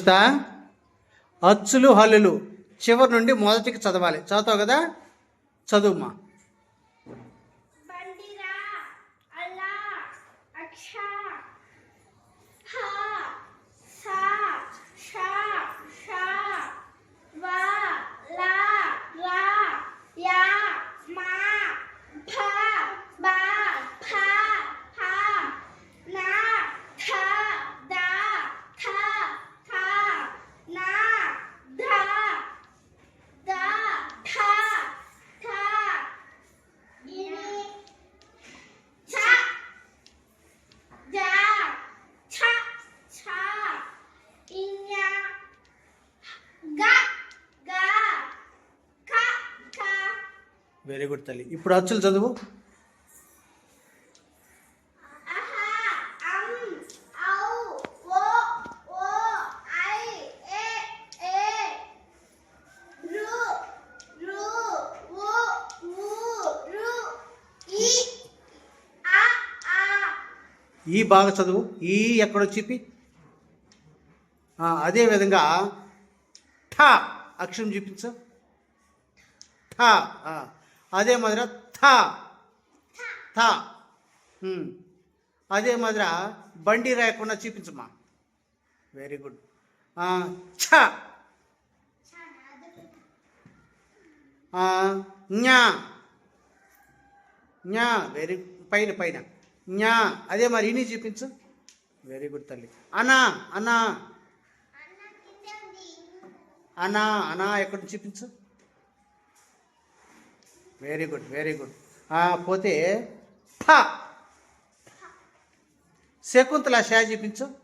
యోషిత అచ్చులు హల్లులు. చివరి నుండి మొదటికి చదవాలి. చదువుతావు కదా? చదువుమా? వెరీ గుడ్ తల్లి. ఇప్పుడు అచ్చులు చదువు. ఈ బాగా చదువు. ఈ ఎక్కడో చెప్పి అదే విధంగా ఠ అక్షరం చూపించు. ఠ అదే మాదిర థ. థ. అదే మాదిర బండి రాయకుండా చూపించమ్మా. వెరీ గుడ్ ఛ. ఆ, ఞా. వెరీ పైన పైన. ஞా అదే మరి ఇని చూపించు. వెరీ గుడ్ తల్లి. అనా అనా. అన్న అనా అనా ఎక్కడ చూపించు? Very good very good. పోతే ఫ. శకుంతల షా చూపించు.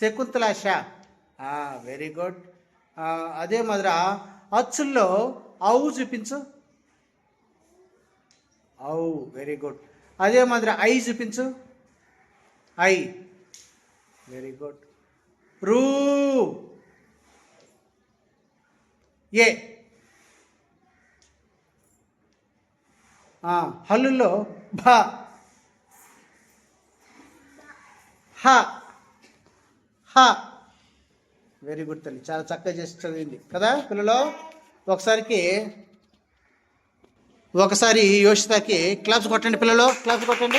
శకుంతల షా. Very good. అదే మాదిర అచ్చుల్లో అవు చూపించు. అవు వెరీ గుడ్. అదే మాదిరి ఐ చూపించు. ఐ. Very good. రూ. ఏ. హల్లుల్లో భ. హ. హ. వెరీ గుడ్ తల్లి చాలా చక్కగా చేసి చదివింది. కదా పిల్లలు? ఒకసారికి ఒకసారి యోషితకి క్లాప్స్ కొట్టండి పిల్లలు క్లాప్స్ కొట్టండి.